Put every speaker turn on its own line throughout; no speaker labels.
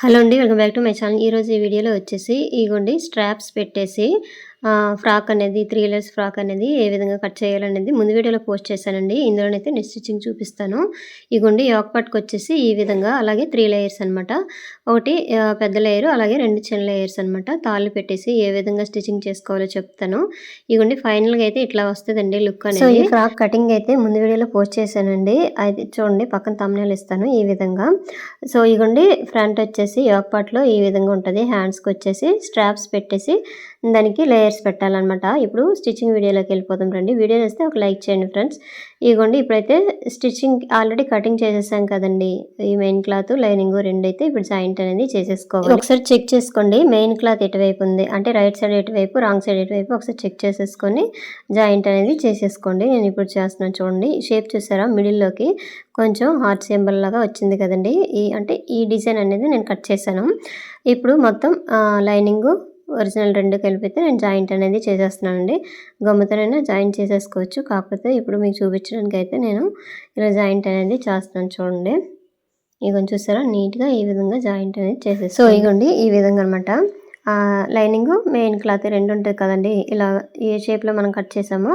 Hello అండి welcome back to my channel. ఈరోజు ఈ వీడియోలో వచ్చేసి ఇగోండి స్ట్రాప్స్ పెట్టేసి ఫ్రాక్ అనేది త్రీ ఇయర్స్ ఫ్రాక్ అనేది ఏ విధంగా కట్ చేయాలనేది ముందు వీడియోలో పోస్ట్ చేశానండి. ఇందులోనైతే నేను స్టిచ్చింగ్ చూపిస్తాను. ఇగోండి యోక్ పట్టుకు వచ్చేసి ఈ విధంగా అలాగే త్రీ లేయర్స్ అనమాట ఒకటి పెద్ద లేయర్ అలాగే రెండు చిన్న లేయర్స్ అనమాట తాళ్ళు పెట్టేసి ఏ విధంగా స్టిచ్చింగ్ చేసుకోవాలో చెప్తాను. ఇగోండి ఫైనల్గా అయితే ఇట్లా వస్తుందండి లుక్ అనేది ఈ ఫ్రాక్ కటింగ్ అయితే ముందు వీడియోలో పోస్ట్ చేశానండి. అది చూడండి పక్కన తమ్నేలు ఇస్తాను ఈ విధంగా. సో ఇగోండి ఫ్రంట్ వచ్చేసి యోక్ పార్ట్లో ఈ విధంగా ఉంటుంది. హ్యాండ్స్కి వచ్చేసి స్ట్రాప్స్ పెట్టేసి దానికి లేయర్స్ పెట్టాలన్నమాట. ఇప్పుడు స్టిచ్చింగ్ వీడియోలోకి వెళ్ళిపోతాం రండి. వీడియో చేస్తే ఒక లైక్ చేయండి ఫ్రెండ్స్. ఇదిగోండి ఇప్పుడైతే స్టిచ్చింగ్ ఆల్రెడీ కటింగ్ చేసేసాం కదండి. ఈ మెయిన్ క్లాత్ లైనింగ్ రెండు అయితే ఇప్పుడు జాయింట్ అనేది చేసేసుకోవాలి. ఒకసారి చెక్ చేసుకోండి. మెయిన్ క్లాత్ ఎటువైపు ఉంది? అంటే రైట్ సైడ్ ఎటువైపు రాంగ్ సైడ్ ఎటువైపు ఒకసారి చెక్ చేసేసుకొని జాయింట్ అనేది చేసేసుకోండి. నేను ఇప్పుడు చేస్తున్నాను చూడండి. షేప్ చూసారా? మిడిల్లోకి కొంచెం హార్ట్ సింబల్ లాగా వచ్చింది కదండి. ఈ అంటే ఈ డిజైన్ అనేది నేను కట్ చేశాను. ఇప్పుడు మొత్తం లైనింగు ఒరిజినల్ రెండు కలిపితే నేను జాయింట్ అనేది చేసేస్తున్నానండి. గమ్ముతోనైనా జాయింట్ చేసేసుకోవచ్చు. కాకపోతే ఇప్పుడు మీకు చూపించడానికి అయితే నేను ఇలా జాయింట్ అనేది చేస్తున్నాను చూడండి. ఇగొని చూసారా? నీట్గా ఈ విధంగా జాయింట్ అనేది చేసేసి సో ఇగోండి ఈ విధంగా అనమాట లైనింగ్ మెయిన్ క్లాత్ రెండు ఉంటుంది కదండి. ఇలా ఏ షేప్లో మనం కట్ చేసామో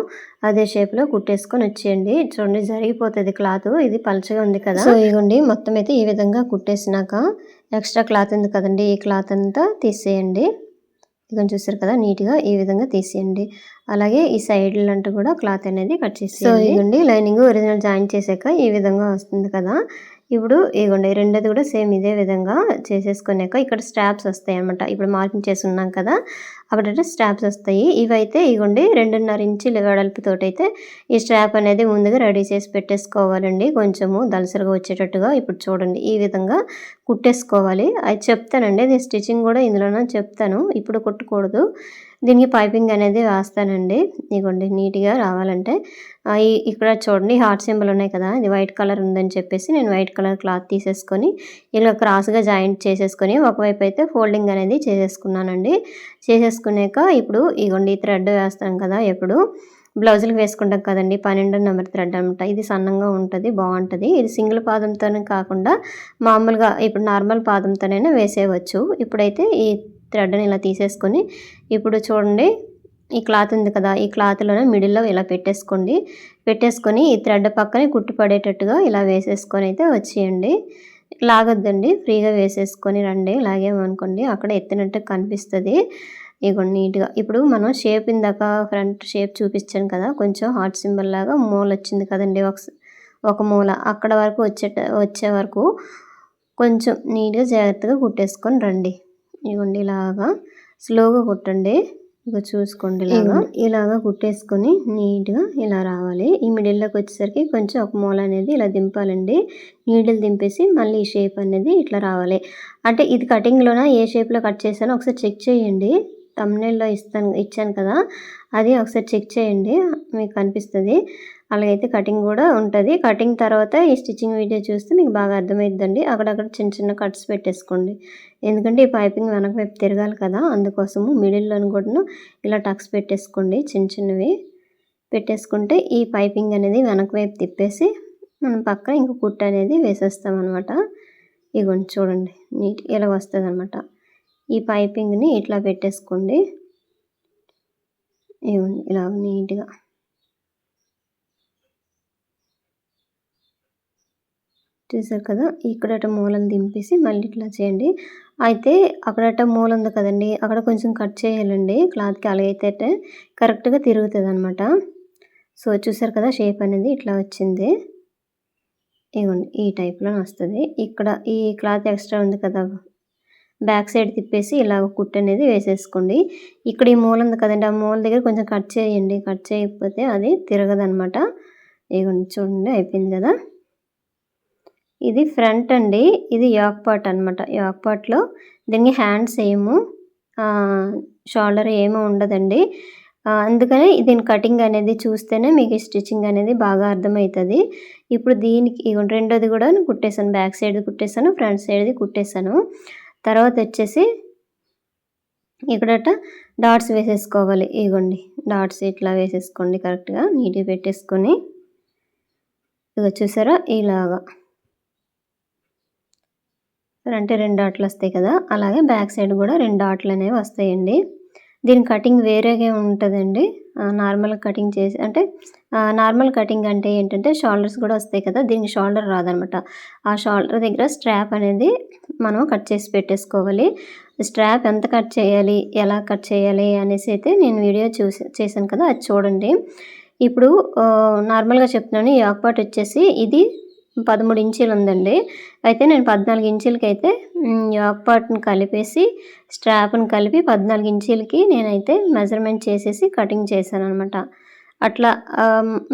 అదే షేప్లో కుట్టేసుకొని వచ్చేయండి. చూడండి జరిగిపోతుంది క్లాత్. ఇది పలచగా ఉంది కదా. సో ఇగోండి మొత్తం అయితే ఈ విధంగా కుట్టేసినాక ఎక్స్ట్రా క్లాత్ ఉంది కదండి. ఈ క్లాత్ అంతా తీసేయండి. ఇక చూసారు కదా నీట్గా ఈ విధంగా తీసేయండి. అలాగే ఈ సైడ్లంటూ కూడా క్లాత్ అనేది కట్ చేసి సో ఇదిగోండి లైనింగ్ ఒరిజినల్ జాయిన్ చేసాక ఈ విధంగా వస్తుంది కదా. ఇప్పుడు ఇగోండి రెండోది కూడా సేమ్ ఇదే విధంగా చేసేసుకున్నాక ఇక్కడ స్ట్రాప్స్ వస్తాయి అనమాట ఇప్పుడు మార్కింగ్ చేసి ఉన్నాం కదా అప్పుడంటే స్ట్రాప్స్ వస్తాయి. ఇవైతే ఇగోండి రెండున్నర ఇంచుల వెడల్పుతోటి అయితే ఈ స్ట్రాప్ అనేది ముందుగా రెడీ చేసి పెట్టేసుకోవాలండి. కొంచెము దలసరిగా వచ్చేటట్టుగా ఇప్పుడు చూడండి ఈ విధంగా కుట్టేసుకోవాలి. అది చెప్తానండి అది స్టిచ్చింగ్ కూడా ఇందులోనే చెప్తాను. ఇప్పుడు కుట్టకూడదు. దీనికి పైపింగ్ అనేది వేస్తానండి ఇదిగోండి నీట్గా రావాలంటే. ఇక్కడ చూడండి హార్ట్ సింబల్ ఉన్నాయి కదా ఇది వైట్ కలర్ ఉందని చెప్పేసి నేను వైట్ కలర్ క్లాత్ తీసేసుకొని ఇలా క్రాస్గా జాయింట్ చేసేసుకొని ఒకవైపు అయితే ఫోల్డింగ్ అనేది చేసేసుకున్నానండి. చేసేసుకున్నాక ఇప్పుడు ఇగోండి థ్రెడ్ వేస్తాం కదా ఎప్పుడు. బ్లౌజులకు వేసుకుంటాం కదండి పన్నెండు నెంబర్ థ్రెడ్ అనమాట ఇది సన్నంగా ఉంటుంది బాగుంటుంది. ఇది సింగిల్ పాదంతోనే కాకుండా మామూలుగా ఇప్పుడు నార్మల్ పాదంతోనైనా వేసేయవచ్చు. ఇప్పుడైతే ఈ థ్రెడ్ని ఇలా తీసేసుకొని ఇప్పుడు చూడండి ఈ క్లాత్ ఉంది కదా ఈ క్లాత్లోనే మిడిల్లో ఇలా పెట్టేసుకోండి. పెట్టేసుకొని ఈ థ్రెడ్ పక్కనే కుట్టు పడేటట్టుగా ఇలా వేసేసుకొని అయితే వచ్చేయండి. లాగొద్దండి ఫ్రీగా వేసేసుకొని రండి లాగేమనుకోండి అక్కడ ఎత్తినట్టు కనిపిస్తుంది. ఇగో నీట్గా ఇప్పుడు మనం షేప్ ఇందాక ఫ్రంట్ షేప్ చూపించాను కదా కొంచెం హార్ట్ సింబల్ లాగా మూల వచ్చింది కదండి ఒక ఒక మూల అక్కడ వరకు వచ్చే వచ్చే వరకు కొంచెం నీట్గా జాగ్రత్తగా కుట్టేసుకొని రండి. ఇవ్వండి ఇలాగా స్లోగా కుట్టండి. ఇక చూసుకోండి ఇలాగా. ఇలాగా కుట్టేసుకొని నీట్గా ఇలా రావాలి. ఈ మిడిల్లోకి వచ్చేసరికి కొంచెం ఒక మూల అనేది ఇలా దింపాలండి. నీడిల్ దింపేసి మళ్ళీ ఈ షేప్ అనేది ఇట్లా రావాలి. అంటే ఇది కటింగ్లోన ఏ షేప్లో కట్ చేశానో ఒకసారి చెక్ చేయండి. తమ్నెల్లో ఇస్తాను ఇచ్చాను కదా. అది ఒకసారి చెక్ చేయండి. మీకు కనిపిస్తుంది అలాగైతే కటింగ్ కూడా ఉంటుంది. కటింగ్ తర్వాత ఈ స్టిచ్చింగ్ వీడియో చూస్తే మీకు బాగా అర్థమైద్దండి. అక్కడక్కడ చిన్న చిన్న కట్స్ పెట్టేసుకోండి. ఎందుకంటే ఈ పైపింగ్ వెనక వైపు తిరగాలి కదా అందుకోసము మిడిల్లోని కూడా ఇలా టక్స్ పెట్టేసుకోండి చిన్న చిన్నవి. పెట్టేసుకుంటే ఈ పైపింగ్ అనేది వెనక వైపు తిప్పేసి మనం పక్కన ఇంకో కుట్ట అనేది వేసేస్తాం అనమాట ఇగోండి చూడండి నీట్ ఇలా వస్తుంది అనమాట ఈ పైపింగ్ని ఇట్లా పెట్టేసుకోండి. ఇగోండి ఇలా నీట్గా. చూసారు కదా? ఇక్కడట మూలం దింపేసి మళ్ళీ ఇట్లా చేయండి. అయితే అక్కడట మూల ఉంది కదండి అక్కడ కొంచెం కట్ చేయాలండి. క్లాత్కి అలాగైతే కరెక్ట్గా తిరుగుతుంది అనమాట సో చూసారు కదా షేప్ అనేది ఇట్లా వచ్చింది. ఇవ్వండి ఈ టైప్లో వస్తుంది ఇక్కడ ఈ క్లాత్ ఎక్స్ట్రా ఉంది కదా బ్యాక్ సైడ్ తిప్పేసి ఇలా కుట్టు అనేది వేసేసుకోండి. ఇక్కడ ఈ మూల ఉంది కదండి ఆ మూల దగ్గర కొంచెం కట్ చేయండి. కట్ చేయకపోతే అది తిరగదనమాట ఇవ్వండి చూడండి అయిపోయింది కదా. ఇది ఫ్రంట్ అండి. ఇది యాక్ పార్ట్ అనమాట యాక్ పార్ట్లో దీనికి హ్యాండ్స్ ఏమో షోల్డర్ ఏమో ఉండదండి. అందుకనే దీని కటింగ్ అనేది చూస్తేనే మీకు స్టిచ్చింగ్ అనేది బాగా అర్థమవుతుంది. ఇప్పుడు దీనికి రెండోది కూడా కుట్టేశాను. బ్యాక్ సైడ్ కుట్టేశాను ఫ్రంట్ సైడ్ది కుట్టేశాను. తర్వాత వచ్చేసి ఇక్కడట డాట్స్ వేసేసుకోవాలి. ఇగోండి డాట్స్ ఇట్లా వేసేసుకోండి కరెక్ట్గా. నీట్గా పెట్టేసుకొని. ఇక చూసారా? ఇలాగా. అంటే రెండు డాట్లు వస్తాయి కదా? అలాగే బ్యాక్ సైడ్ కూడా రెండు డాట్లు అనేవి వస్తాయండి. దీని కటింగ్ వేరేగా ఉంటుందండి. నార్మల్ కటింగ్ చేసి అంటే నార్మల్ కటింగ్ అంటే ఏంటంటే షోల్డర్స్ కూడా వస్తాయి కదా? దీనికి షోల్డర్ రాదనమాట. ఆ షోల్డర్ దగ్గర స్ట్రాప్ అనేది మనం కట్ చేసి పెట్టేసుకోవాలి. స్ట్రాప్ ఎంత కట్ చేయాలి? ఎలా కట్ చేయాలి? అనేసి అయితే నేను వీడియో చూసి చేశాను కదా? అది చూడండి. ఇప్పుడు నార్మల్గా చెప్తున్నాను ఈ ఆక్పాట్ వచ్చేసి ఇది పదమూడు ఇంచీలు ఉందండి. అయితే నేను పద్నాలుగు ఇంచీలకి అయితే యాక్ పార్ట్ని కలిపేసి స్ట్రాప్ని కలిపి పద్నాలుగు ఇంచీలకి నేనైతే మెజర్మెంట్ చేసేసి కటింగ్ చేశాను అనమాట అట్లా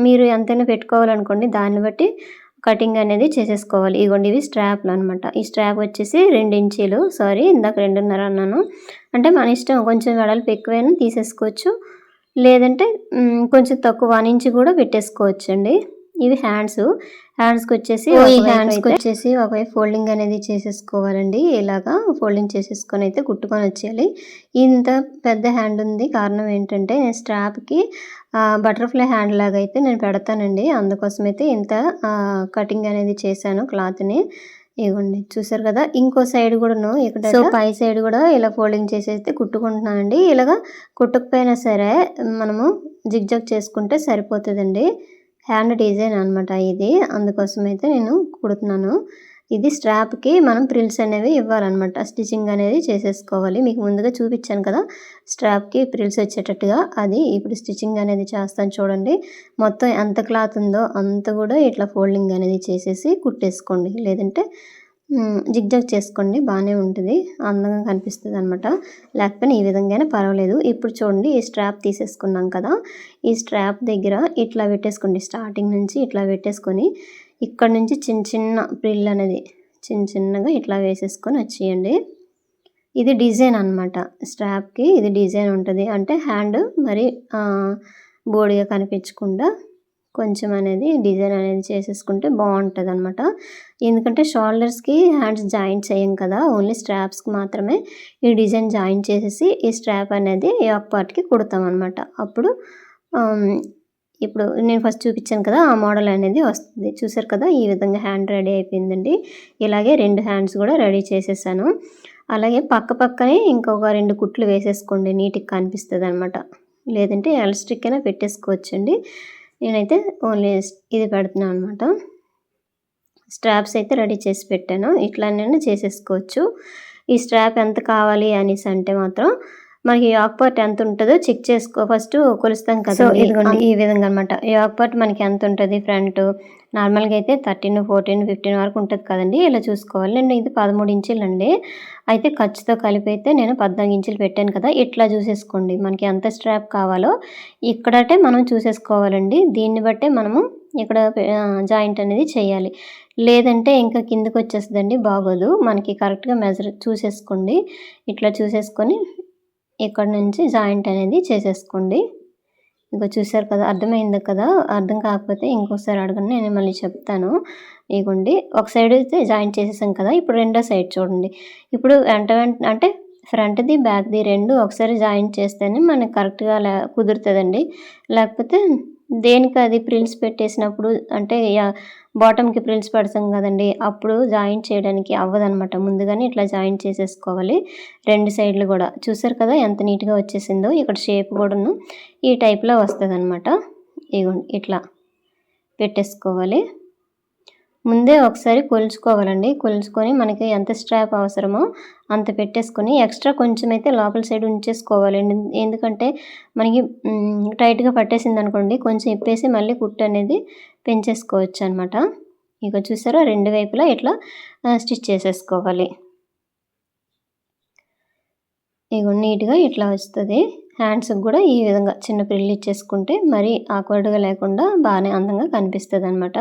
మీరు ఎంతైనా పెట్టుకోవాలనుకోండి దాన్ని బట్టి కటింగ్ అనేది చేసేసుకోవాలి. ఇగోండి ఇవి స్ట్రాప్లు అనమాట ఈ స్ట్రాప్ వచ్చేసి రెండు ఇంచీలు. సారీ ఇందాక రెండున్నర అన్నాను. అంటే మన ఇష్టం కొంచెం వెడల్పు ఎక్కువైనా తీసేసుకోవచ్చు. లేదంటే కొంచెం తక్కువ వన్ ఇంచ్ కూడా పెట్టేసుకోవచ్చు అండి ఇవి హ్యాండ్స్. హ్యాండ్స్కి వచ్చేసి ఈ హ్యాండ్స్కి వచ్చేసి ఒకవైపు ఫోల్డింగ్ అనేది చేసేసుకోవాలండి. ఇలాగా ఫోల్డింగ్ చేసేసుకొని అయితే కుట్టుకొని వచ్చేయాలి. ఇంత పెద్ద హ్యాండ్ ఉంది. కారణం ఏంటంటే నేను స్ట్రాప్కి బటర్ఫ్లై హ్యాండ్ లాగా అయితే నేను పెడతానండి. అందుకోసం అయితే ఇంత కటింగ్ అనేది చేశాను క్లాత్ని ఇవ్వండి చూసారు కదా? ఇంకో సైడ్ కూడాను ఇక్కడ సో పై సైడ్ కూడా ఇలా ఫోల్డింగ్ చేసేస్తే కుట్టుకుంటున్నానండి. ఇలాగా కుట్టకపోయినా సరే మనము జిగ్జాగ్ చేసుకుంటే సరిపోతుందండి. హ్యాండ్ డిజైన్ అనమాట ఇది. అందుకోసం అయితే నేను కుడుతున్నాను. ఇది స్ట్రాప్కి మనం ప్రిల్స్ అనేవి ఇవ్వాలన్నమాట. స్టిచ్చింగ్ అనేది చేసేసుకోవాలి. మీకు ముందుగా చూపించాను కదా స్ట్రాప్కి ప్రిల్స్ వచ్చేటట్టుగా. అది ఇప్పుడు స్టిచ్చింగ్ అనేది చేస్తాను చూడండి. మొత్తం ఎంత క్లాత్ ఉందో అంత కూడా ఇట్లా ఫోల్డింగ్ అనేది చేసేసి కుట్టేసుకోండి. లేదంటే జిగ్జాగ్ చేసుకోండి బాగానే ఉంటుంది అందంగా కనిపిస్తుంది అనమాట లేకపోయినా ఈ విధంగానే పర్వాలేదు. ఇప్పుడు చూడండి ఈ స్ట్రాప్ తీసేసుకున్నాం కదా ఈ స్ట్రాప్ దగ్గర ఇట్లా పెట్టేసుకోండి స్టార్టింగ్ నుంచి ఇట్లా పెట్టేసుకొని ఇక్కడ నుంచి చిన్న చిన్న ప్రిల్ అనేది చిన్న చిన్నగా ఇట్లా వేసేసుకొని వచ్చేయండి. ఇది డిజైన్ అనమాట స్ట్రాప్కి ఇది డిజైన్ ఉంటుంది. అంటే హ్యాండ్ మరి బోడిగా కనిపించకుండా కొంచెం అనేది డిజైన్ అనేది చేసేసుకుంటే బాగుంటుంది అనమాట ఎందుకంటే షోల్డర్స్కి హ్యాండ్స్ జాయింట్ చేయం కదా ఓన్లీ స్ట్రాప్స్కి మాత్రమే ఈ డిజైన్ జాయిన్ చేసేసి ఈ స్ట్రాప్ అనేది యాక్ పార్ట్కి కుడతాం అనమాట అప్పుడు ఇప్పుడు నేను ఫస్ట్ చూపించాను కదా ఆ మోడల్ అనేది వస్తుంది. చూసారు కదా ఈ విధంగా హ్యాండ్ రెడీ అయిపోయిందండి. ఇలాగే రెండు హ్యాండ్స్ కూడా రెడీ చేసేసాను. అలాగే పక్క పక్కనే ఇంకొక రెండు కుట్లు వేసేసుకోండి నీట్గా కనిపిస్తుంది అనమాట లేదంటే ఎలస్ట్రిక్ అయినా పెట్టేసుకోవచ్చండి. నేనైతే ఓన్లీ ఇది పెడుతున్నాను అనమాట స్ట్రాప్స్ అయితే రెడీ చేసి పెట్టాను. ఇట్లా నేను చేసేసుకోవచ్చు. ఈ స్ట్రాప్ ఎంత కావాలి అనేసి అంటే మాత్రం మనకి యాక్ పార్ట్ ఎంత ఉంటుందో చెక్ చేసుకో. ఫస్ట్ కొలుస్తాం కదా ఇదిగోండి. ఈ విధంగా అనమాట యాక్ పార్ట్ మనకి ఎంత ఉంటుంది ఫ్రంట్ నార్మల్గా అయితే థర్టీన్ ఫోర్టీన్ ఫిఫ్టీన్ వరకు ఉంటుంది కదండి. ఇలా చూసుకోవాలి. నేను ఇది పదమూడు ఇంచులు అండి. అయితే ఖర్చుతో కలిపి అయితే నేను పద్నాలుగు ఇంచులు పెట్టాను కదా. ఇట్లా చూసేసుకోండి. మనకి ఎంత స్ట్రాప్ కావాలో ఇక్కడటే మనం చూసేసుకోవాలండి. దీన్ని బట్టే మనము ఇక్కడ జాయింట్ అనేది చేయాలి. లేదంటే ఇంకా కిందకి వచ్చేస్తుందండి. బాగోదు. మనకి కరెక్ట్గా మెజర్ చూసేసుకోండి. ఇట్లా చూసేసుకొని ఇక్కడ నుంచి జాయింట్ అనేది చేసేసుకోండి. ఇంకా చూసారు కదా అర్థమైంది కదా? అర్థం కాకపోతే ఇంకోసారి అడగండి నేను మళ్ళీ చెప్తాను. ఇగోండి ఒక సైడ్ అయితే జాయింట్ చేసేసాం కదా ఇప్పుడు రెండో సైడ్ చూడండి. ఇప్పుడు వెంట వెంట అంటే ఫ్రంట్ది బ్యాక్ది రెండు ఒకసారి జాయింట్ చేస్తేనే మనకి కరెక్ట్గా కుదురుతుందండి. లేకపోతే దేనికి అది ప్రిల్స్ పెట్టేసినప్పుడు అంటే బాటమ్కి ప్రిల్స్ పెడతాం కదండి అప్పుడు జాయింట్ చేయడానికి అవ్వదనమాట ముందుగానే ఇట్లా జాయింట్ చేసేసుకోవాలి. రెండు సైడ్లు కూడా. చూసారు కదా ఎంత నీట్గా వచ్చేసిందో? ఇక్కడ షేప్ కూడాను ఈ టైప్లో వస్తుంది అనమాట ఇగోండి ఇట్లా పెట్టేసుకోవాలి. ముందే ఒకసారి కొలుచుకోవాలండి. కొలుచుకొని మనకి ఎంత స్ట్రాప్ అవసరమో అంత పెట్టేసుకొని ఎక్స్ట్రా కొంచెం అయితే లోపల సైడ్ ఉంచేసుకోవాలండి. ఎందుకంటే మనకి టైట్గా పట్టేసింది అనుకోండి కొంచెం ఇప్పేసి మళ్ళీ కుట్టు అనేది పెంచేసుకోవచ్చు అనమాట ఇక చూసారా? రెండు వైపులా ఇట్లా స్టిచ్ చేసేసుకోవాలి. ఇక నీట్గా ఇట్లా వస్తుంది. హ్యాండ్స్కి కూడా ఈ విధంగా చిన్న ప్రిల్ ఇచ్చేసుకుంటే మరీ ఆక్వర్డ్గా లేకుండా బాగానే అందంగా కనిపిస్తుంది అనమాట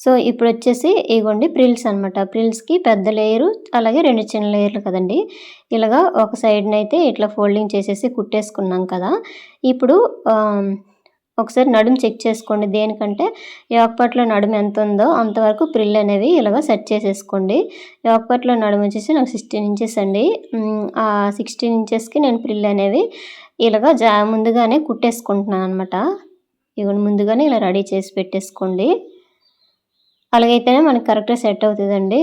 సో ఇప్పుడు వచ్చేసి ఇగోండి ప్రిల్స్ అనమాట ప్రిల్స్కి పెద్ద లేయరు అలాగే రెండు చిన్న లేయర్లు కదండి. ఇలాగా ఒక సైడ్ని అయితే ఇట్లా ఫోల్డింగ్ చేసేసి కుట్టేసుకున్నాం కదా. ఇప్పుడు ఒకసారి నడుము చెక్ చేసుకోండి. దేనికంటే యోగపాట్లో నడుము ఎంత ఉందో అంతవరకు ప్రిల్ అనేవి ఇలాగ సెట్ చేసేసుకోండి. యోగపాట్లో నడుము వచ్చేసి నాకు సిక్స్టీన్ ఇంచెస్ అండి. ఆ సిక్స్టీన్ ఇంచెస్కి నేను ప్రిల్ అనేవి ఇలాగ జా ముందుగానే కుట్టేసుకుంటున్నాను అనమాట ఇవన్నీ ముందుగానే ఇలా రెడీ చేసి పెట్టేసుకోండి. అలాగైతేనే మనకి కరెక్ట్గా సెట్ అవుతుందండి.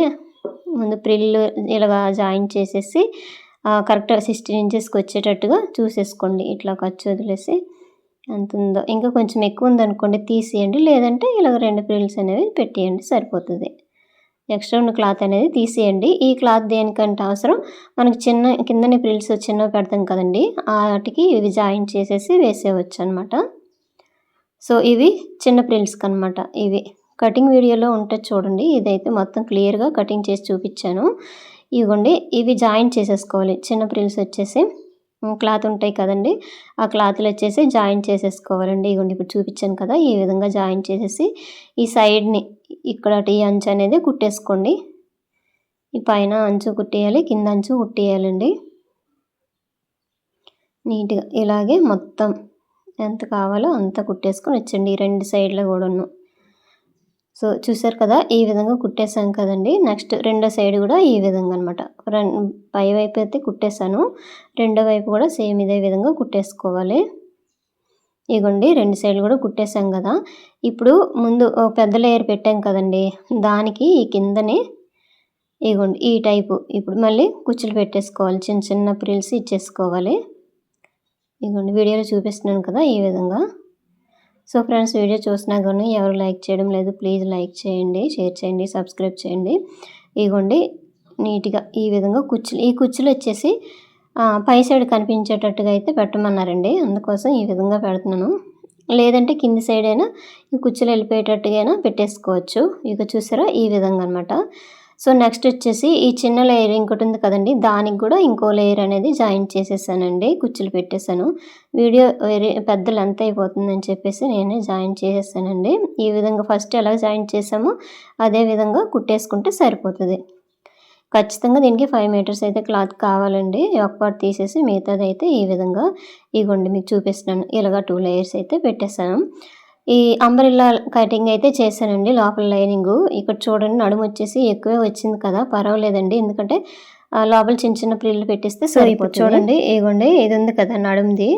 ముందు ప్రిల్ ఇలాగా జాయిన్ చేసేసి కరెక్ట్గా సిక్స్టీన్ ఇంచెస్కి వచ్చేటట్టుగా చూసేసుకోండి. ఇట్లా ఖర్చు వదిలేసి ఎంత ఉందో. ఇంకా కొంచెం ఎక్కువ ఉందనుకోండి తీసేయండి. లేదంటే ఇలాగ రెండు ప్రిల్స్ అనేవి పెట్టేయండి. సరిపోతుంది. ఎక్స్ట్రా ఉన్న క్లాత్ అనేది తీసేయండి. ఈ క్లాత్ దేనికంటే అవసరం? మనకి చిన్న కిందనే ప్రిల్స్ చిన్నవి పెడతాం కదండి. వాటికి ఇవి జాయిన్ చేసేసి వేసేయవచ్చు అనమాట సో ఇవి చిన్న ప్రిల్స్కి అనమాట ఇవి. కటింగ్ వీడియోలో ఉంటుంది చూడండి. ఇదైతే మొత్తం క్లియర్గా కటింగ్ చేసి చూపించాను. ఇవ్వండి ఇవి జాయిన్ చేసేసుకోవాలి. చిన్న ప్రిల్స్ వచ్చేసి క్లాత్ ఉంటాయి కదండి. ఆ క్లాత్లు వచ్చేసి జాయిన్ చేసేసుకోవాలండి. ఇవ్వండి ఇప్పుడు చూపించాను కదా ఈ విధంగా జాయిన్ చేసేసి ఈ సైడ్ని ఇక్కడ ఈ అంచు అనేది కుట్టేసుకోండి. ఈ పైన అంచు కుట్టేయాలి కింద అంచు కుట్టేయాలండి. నీట్గా ఇలాగే మొత్తం ఎంత కావాలో అంత కుట్టేసుకొని వచ్చండి ఈ రెండు సైడ్లో కూడాను. సో చూసారు కదా ఈ విధంగా కుట్టేసాం కదండి. నెక్స్ట్ రెండో సైడ్ కూడా ఈ విధంగా అనమాట పై వైపు అయితే కుట్టేశాను. రెండో వైపు కూడా సేమ్ ఇదే విధంగా కుట్టేసుకోవాలి. ఇగోండి రెండు సైడ్లు కూడా కుట్టేసాం కదా. ఇప్పుడు ముందు పెద్ద లేయర్ పెట్టాం కదండి. దానికి ఈ కిందనే ఇగోండి ఈ టైపు ఇప్పుడు మళ్ళీ కుచ్చులు పెట్టేసుకోవాలి. చిన్న చిన్న ప్రిల్స్ ఇచ్చేసుకోవాలి. ఇగోండి వీడియోలో చూపిస్తున్నాను కదా ఈ విధంగా. సో ఫ్రెండ్స్ వీడియో చూసినా కానీ ఎవరు లైక్ చేయడం లేదు ప్లీజ్ లైక్ చేయండి షేర్ చేయండి సబ్స్క్రైబ్ చేయండి. ఇగోండి నీట్గా ఈ విధంగా కుచ్చులు ఈ కుచ్చులు వచ్చేసి పై సైడ్ కనిపించేటట్టుగా అయితే పెట్టమన్నారండి. అందుకోసం ఈ విధంగా పెడుతున్నాను. లేదంటే కింది సైడ్ అయినా ఈ కుచ్చులు వెళ్ళిపోయేటట్టుగా అయినా పెట్టేసుకోవచ్చు. ఇక చూసారా? ఈ విధంగా అనమాట సో నెక్స్ట్ వచ్చేసి ఈ చిన్న లేయర్ ఇంకోటి ఉంది కదండి దానికి కూడా ఇంకో లేయర్ అనేది జాయిన్ చేసేసానండి కుచ్చులు పెట్టేశాను. వీడియో వేరే పెద్ద లెంత్ అయిపోతుందని చెప్పేసి నేనే జాయిన్ చేసేసానండి. ఈ విధంగా ఫస్ట్ ఎలా జాయిన్ చేసామో అదే విధంగా కుట్టేసుకుంటే సరిపోతుంది. ఖచ్చితంగా దీనికి ఫైవ్ మీటర్స్ అయితే క్లాత్ కావాలండి. ఒక పార్ట్ తీసేసి మిగతాది అయితే ఈ విధంగా ఇగోండి మీకు చూపిస్తున్నాను. ఇలాగా టూ లేయర్స్ అయితే పెట్టేసాను ఈ అంబరిల్లా కటింగ్ అయితే చేశానండి లోపల లైనింగ్. ఇక్కడ చూడండి నడుము వచ్చేసి ఎక్కువే వచ్చింది కదా పర్వాలేదండి. ఎందుకంటే లోపల చిన్న చిన్న ప్రిల్లు పెట్టిస్తే సరిపోతుంది. చూడండి ఇగోండి ఇది ఉంది కదా నడుముది.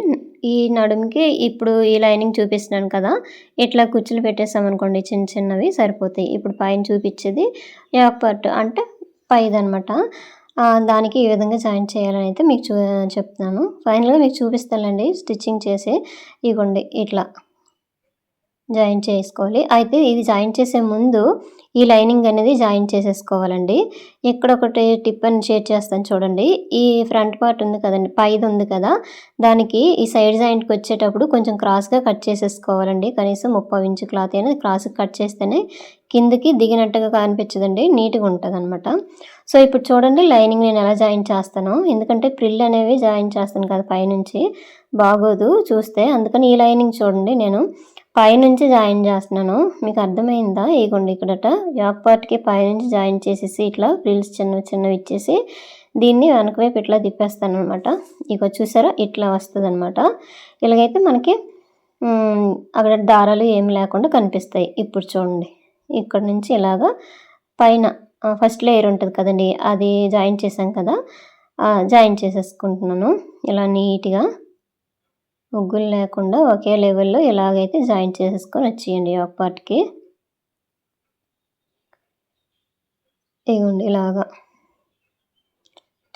ఈ నడుముకి ఇప్పుడు ఈ లైనింగ్ చూపిస్తున్నాను కదా ఇట్లా కుచ్చులు పెట్టేసామనుకోండి చిన్న చిన్నవి సరిపోతాయి. ఇప్పుడు పైన చూపించేది యాక్ పట్టు అంటే పైదనమాట. దానికి ఈ విధంగా జాయిన్ చేయాలని అయితే మీకు చూ చెప్తున్నాను. ఫైనల్గా మీకు చూపిస్తానండి స్టిచ్చింగ్ చేసి ఇగోండి ఇట్లా. జాయిన్ చేసుకోవాలి. అయితే ఇది జాయిన్ చేసే ముందు ఈ లైనింగ్ అనేది జాయిన్ చేసేసుకోవాలండి. ఇక్కడ ఒకటి టిప్ అని షేర్ చేస్తాను చూడండి. ఈ ఫ్రంట్ పార్ట్ ఉంది కదండి పైది ఉంది కదా. దానికి ఈ సైడ్ జాయింట్కి వచ్చేటప్పుడు కొంచెం క్రాస్గా కట్ చేసేసుకోవాలండి. కనీసం ముప్పై ఇంచు క్లాత్ అయినా క్రాస్గా కట్ చేస్తేనే కిందకి దిగినట్టుగా కనిపించదండి నీట్గా ఉంటుంది అనమాట సో ఇప్పుడు చూడండి లైనింగ్ నేను ఎలా జాయిన్ చేస్తాను. ఎందుకంటే ప్రిల్ అనేవి జాయిన్ చేస్తాను కదా పైనుంచి. బాగోదు చూస్తే. అందుకని ఈ లైనింగ్ చూడండి నేను. పైనుంచి జాయిన్ చేస్తున్నాను. మీకు అర్థమైందా? ఇగోండి ఇక్కడట. యాక్ పార్ట్కి పైనుంచి జాయిన్ చేసేసి ఇట్లా ఫ్రిల్స్ చిన్న చిన్నవి ఇచ్చేసి దీన్ని వెనక వైపు ఇట్లా తిప్పేస్తాను అనమాట ఇక చూసారా? ఇట్లా వస్తుంది అనమాట ఇలాగైతే మనకి అక్కడ దారాలు ఏమి లేకుండా కనిపిస్తాయి. ఇప్పుడు చూడండి. ఇక్కడ నుంచి ఇలాగా పైన ఫస్ట్ లేయర్ ఉంటుంది కదండి. అది జాయిన్ చేసాం కదా. జాయిన్ చేసేసుకుంటున్నాను. ఇలా నీట్గా. ముగ్గులు లేకుండా ఒకే లెవెల్లో ఇలాగైతే జాయిన్ చేసేసుకొని వచ్చేయండి ఒక పార్ట్కి. ఇగోండి ఇలాగా.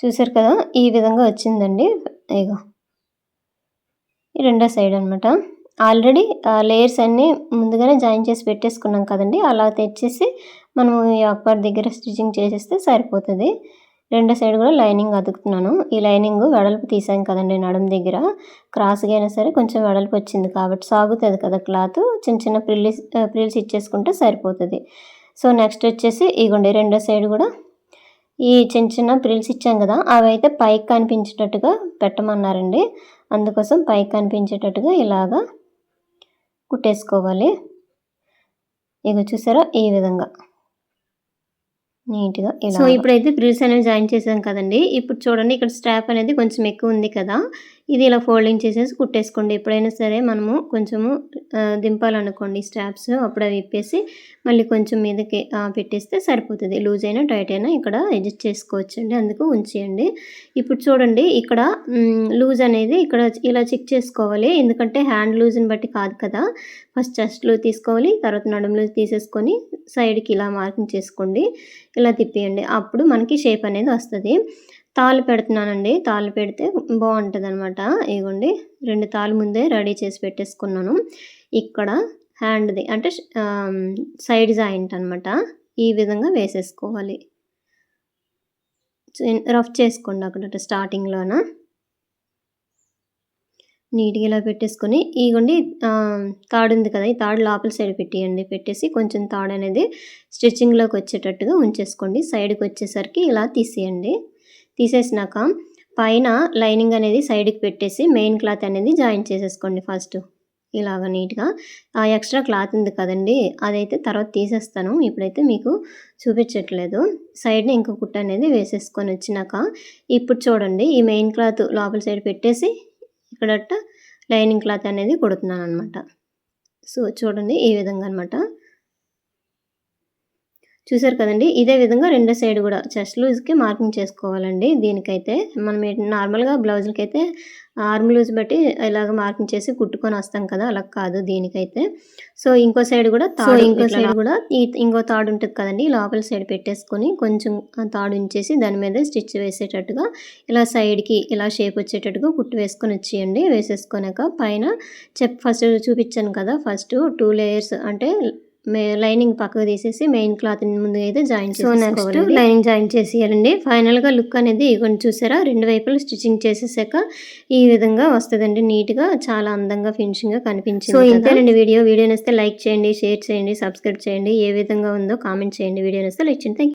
చూసారు కదా ఈ విధంగా వచ్చిందండి. ఇగో. ఈ రెండో సైడ్ అనమాట ఆల్రెడీ లేయర్స్ అన్నీ ముందుగానే జాయిన్ చేసి పెట్టేసుకున్నాం కదండి. అలా తెచ్చేసి మనం ఈ పార్ట్ దగ్గర స్టిచ్చింగ్ చేసేస్తే సరిపోతుంది. రెండో సైడ్ కూడా లైనింగ్ అతుకుతున్నాను. ఈ లైనింగ్ వెడల్పు తీసాను కదండి నడుము దగ్గర. క్రాస్గా అయినా సరే కొంచెం వెడల్పు వచ్చింది కాబట్టి సాగుతుంది కదా క్లాత్. చిన్న చిన్న ప్రిల్స్ ప్రిల్స్ ఇచ్చేసుకుంటే సరిపోతుంది. సో నెక్స్ట్ వచ్చేసి ఇగోండి రెండో సైడ్ కూడా ఈ చిన్న చిన్న ప్రిల్స్ ఇచ్చాం కదా అవి అయితే పైకి కనిపించేటట్టుగా పెట్టమన్నారండి. అందుకోసం పైకి కనిపించేటట్టుగా ఇలాగా కుట్టేసుకోవాలి. ఇక చూసారా ఈ విధంగా. నీట్గా సో ఇప్పుడైతే ఫ్రిల్స్ అనేవి జాయిన్ చేసాం కదండి. ఇప్పుడు చూడండి ఇక్కడ స్ట్రాప్ అనేది కొంచెం ఎక్కువ ఉంది కదా. ఇది ఇలా ఫోల్డింగ్ చేసేసి కుట్టేసుకోండి. ఎప్పుడైనా సరే మనము కొంచెము దింపాలనుకోండి స్ట్రాప్స్ అప్పుడు అవి విప్పేసి మళ్ళీ కొంచెం మీదకి పెట్టేస్తే సరిపోతుంది. లూజ్ అయినా టైట్ అయినా ఇక్కడ అడ్జస్ట్ చేసుకోవచ్చు అండి అందుకు ఉంచేయండి. ఇప్పుడు చూడండి ఇక్కడ లూజ్ అనేది ఇక్కడ ఇలా చెక్ చేసుకోవాలి. ఎందుకంటే హ్యాండ్ లూజ్ని బట్టి కాదు కదా. ఫస్ట్ చెస్ట్లో లూజ్ తీసుకోవాలి తర్వాత నడుములు తీసేసుకొని సైడ్కి ఇలా మార్కింగ్ చేసుకోండి. ఇలా తిప్పేయండి. అప్పుడు మనకి షేప్ అనేది వస్తుంది. తాళ్ళు పెడుతున్నానండి. తాళ్ళు పెడితే బాగుంటుంది అనమాట ఇగోండి రెండు తాళ్ళు ముందే రెడీ చేసి పెట్టేసుకున్నాను. ఇక్కడ హ్యాండ్ది అంటే సైడ్ జాయింట్ అనమాట ఈ విధంగా వేసేసుకోవాలి. రఫ్ చేసుకోండి అక్కడ స్టార్టింగ్లోన. నీట్గా ఇలా పెట్టేసుకొని ఇగోండి తాడు ఉంది కదా ఈ తాడు లోపల సైడ్ పెట్టేయండి. పెట్టేసి కొంచెం తాడు అనేది స్టిచ్చింగ్లోకి వచ్చేటట్టుగా ఉంచేసుకోండి. సైడ్కి వచ్చేసరికి ఇలా తీసేయండి. తీసేసినాక పైన లైనింగ్ అనేది సైడ్కి పెట్టేసి మెయిన్ క్లాత్ అనేది జాయిన్ చేసేసుకోండి ఫస్ట్. ఇలాగ నీట్గా. ఆ ఎక్స్ట్రా క్లాత్ ఉంది కదండి అదైతే తర్వాత తీసేస్తాను. ఇప్పుడైతే మీకు చూపించట్లేదు. సైడ్ని ఇంకో కుట్ట అనేది వేసేసుకొని వచ్చినాక ఇప్పుడు చూడండి ఈ మెయిన్ క్లాత్ లోపల సైడ్ పెట్టేసి ఇక్కడట్ట లైనింగ్ క్లాత్ అనేది కుడుతున్నాను అనమాట సో చూడండి ఈ విధంగా అనమాట చూసారు కదండి? ఇదే విధంగా రెండో సైడ్ కూడా చెస్ట్ లూజ్కి మార్కింగ్ చేసుకోవాలండి. దీనికైతే మనం నార్మల్గా బ్లౌజులకి అయితే ఆర్మ్ లూజ్ బట్టి ఇలాగ మార్కింగ్ చేసి కుట్టుకొని వస్తాం కదా? అలా కాదు దీనికైతే. సో ఇంకో సైడ్ కూడా తాడు ఇంకో సైడ్ కూడా ఈ ఇంకో తాడు ఉంటుంది కదండి? లోపల సైడ్ పెట్టేసుకొని కొంచెం తాడు ఉంచేసి దాని మీద స్టిచ్ వేసేటట్టుగా ఇలా సైడ్కి ఇలా షేప్ వచ్చేటట్టుగా కుట్టు వేసుకొని వచ్చేయండి. వేసేసుకున్నాక పైన చెప్ ఫస్ట్ చూపించాను కదా? ఫస్ట్ టూ లేయర్స్ అంటే లైనింగ్ పక్కకు తీసేసి మెయిన్ క్లాత్ ముందు అయితే join so next lining join చేసేయాలండి. ఫైనల్గా లుక్ అనేది ఇగోండి చూసారా? రెండు వైపులు స్టిచ్చింగ్ చేసేసాక ఈ విధంగా వస్తుందండి. నీట్గా చాలా అందంగా ఫినిషింగ్గా కనిపించింది సో ఇంతేనండి వీడియో. వీడియో నచ్చితే లైక్ చేయండి షేర్ చేయండి సబ్స్క్రైబ్ చేయండి. ఏ విధంగా ఉందో కామెంట్ చేయండి. వీడియో నచ్చితే లైక్ చేయండి. థ్యాంక్